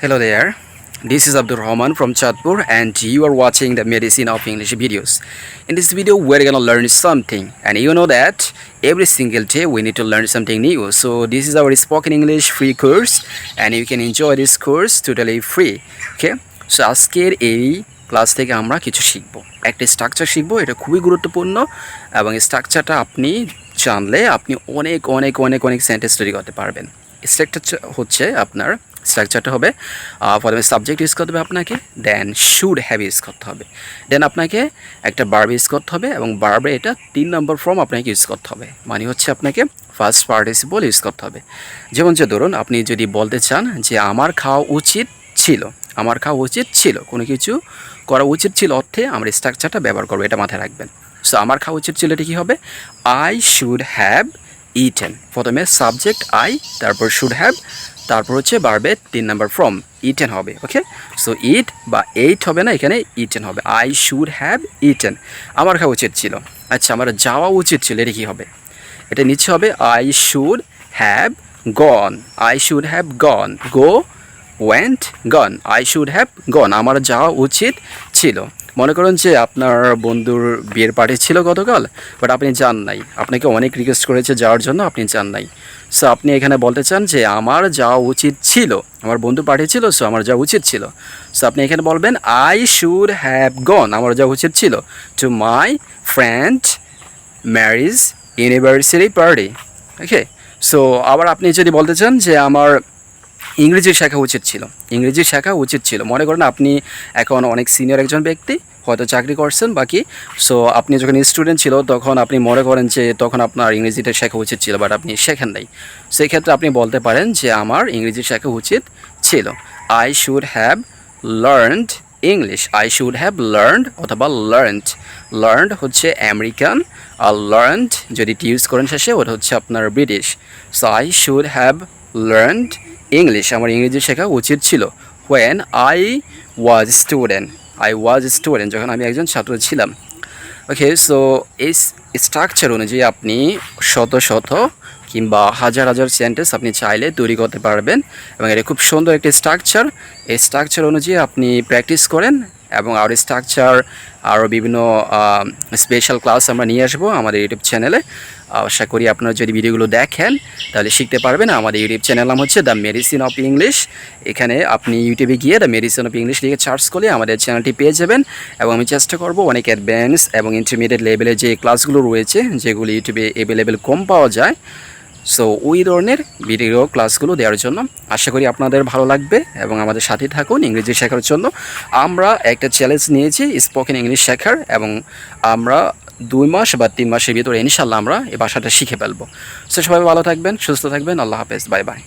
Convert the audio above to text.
Hello there. This is Abdul Rahman from Chatpur and you are watching the Medicine of English videos. In this video we're gonna learn something and you know that every single day we need to learn something new. So this is our spoken English free course and you can enjoy this course totally free. Okay? So আজকের এই class থেকে আমরা কিছু শিখব একটা structure শিখব এটা খুবই গুরুত্বপূর্ণ এবং স্ট্রাকচারটা আপনি জানলে আপনি অনেক অনেক অনেক অনেক সেন্টেন্স তৈরি করতে পারবেন স্ট্রাকচার হচ্ছে আপনার স্ট্রাকচারটা হবে। প্রথমে সাবজেক্ট ইউজ করতে হবে আপনাকে দেন শুড হ্যাভ ইউজ করতে হবে। দেন আপনাকে একটা বার্ব ইউজ করতে হবে এবং বার্বে এটা তিন নম্বর ফর্ম আপনাকে ইউজ করতে হবে। মানে হচ্ছে আপনাকে ফার্স্ট পার্টিসিপল ইউজ করতে হবে। যেমন যে ধরুন, আপনি যদি বলতে চান যে আমার খাওয়া উচিত ছিল, আমার খাওয়া উচিত ছিল, কোনো কিছু করা উচিত ছিল অর্থে আমরা স্ট্রাকচারটা ব্যবহার করব, এটা মাথায় রাখবেন। সো আমার খাওয়া উচিত ছিল এটা কী হবে? আই শুড হ্যাভ ইটেন প্রথমে সাবজেক্ট আই তারপর শুড হ্যাভ তারপর হচ্ছে বারবে তিন নাম্বার ফ্রম ইটেন হবে ওকে সো ইট বা এইট হবে না, এখানে ইটেন হবে। আই শুড হ্যাভ ইটেন আমার খাওয়া উচিত ছিল। আচ্ছা আমার যাওয়া উচিত ছিল, এটা কী হবে? এটা নিচে হবে I should have gone I should have gone go went gone I should have gone আমার যাওয়া উচিত ছিল। মনে করেন যে আপনার বন্ধুর বিয়ের পার্টি ছিল গতকাল বাট আপনি যান নাই। আপনাকে অনেক রিকোয়েস্ট করেছে যাওয়ার জন্য, আপনি যান নাই। সো আপনি এখানে বলতে চান যে আমার যাওয়া উচিত ছিল, আমার বন্ধু পার্টি পাঠিয়েছিল সো আমার যাওয়া উচিত ছিল। সো আপনি এখানে বলবেন আই শুড হ্যাভ গন আমার যাওয়া উচিত ছিল to my friend marriage university party okay so আবার আপনি যদি বলতে চান যে আমার ইংরেজি শেখা উচিত ছিল। ইংরেজি শেখা উচিত ছিল। মনে করেন আপনি এখন অনেক সিনিয়র একজন ব্যক্তি, হয়তো চাকরি করছেন বাকি। সো আপনি যখন স্টুডেন্ট ছিল, তখন আপনি মনে করেন যে তখন আপনার ইংরেজিটা শেখা উচিত ছিল বাট আপনি শেখেন নাই। সেই ক্ষেত্রে আপনি বলতে পারেন যে আমার ইংরেজি শেখা উচিত ছিল। I should have learned English I should have learned অথবা লার্নড লার্নড হচ্ছে আমেরিকান আর লার্নড যদি ইউজ করেন শেষে, ওটা হচ্ছে আপনার British so I should have learned English আমার ইংরেজি শেখা উচিত ছিল। When I was student I was student যখন আমি একজন ছাত্র ছিলাম। ওকে সো এই স্ট্রাকচার অনুযায়ী আপনি শত শত কিংবা হাজার হাজার সেন্টেন্স আপনি চাইলে তৈরি করতে পারবেন। এবং এটা খুব সুন্দর একটি স্ট্রাকচার এই স্ট্রাকচার অনুযায়ী আপনি প্র্যাকটিস করেন। এবং আর স্ট্রাকচার আরও বিভিন্ন স্পেশাল ক্লাস আমরা নিয়ে আসব আমাদের ইউটিউব চ্যানেলে আশা করি আপনারা যদি ভিডিওগুলো দেখেন, তাহলে শিখতে পারবেন। আমাদের ইউটিউব চ্যানেল নাম হচ্ছে দ্য মেডিসিন অফ ইংলিশ এখানে আপনি ইউটিউবে গিয়ে দ্য মেডিসিন অফ ইংলিশ লিখে সার্চ করলে আমাদের চ্যানেলটি পেয়ে যাবেন। এবং আমি চেষ্টা করব অনেক অ্যাডভান্স এবং ইন্টারমিডিয়েট লেভেলে যে ক্লাসগুলো রয়েছে, যেগুলো ইউটিউবে অ্যাভেলেবেল কম পাওয়া যায় সো ওই ধরনের ভিডিও ক্লাসগুলো দেওয়ার জন্য আশা করি আপনাদের ভালো লাগবে এবং আমাদের সাথে থাকুন ইংরেজি শেখার জন্য। আমরা একটা চ্যালেঞ্জ নিয়েছি স্পোকেন ইংলিশ শেখার এবং আমরা দুই মাস বা তিন মাসের ভিতরে ইনশাল্লাহ আমরা এই ভাষাটা শিখে ফেলব। সো সবাই ভালো থাকবেন, সুস্থ থাকবেন, আল্লাহ হাফেজ, বাই বাই।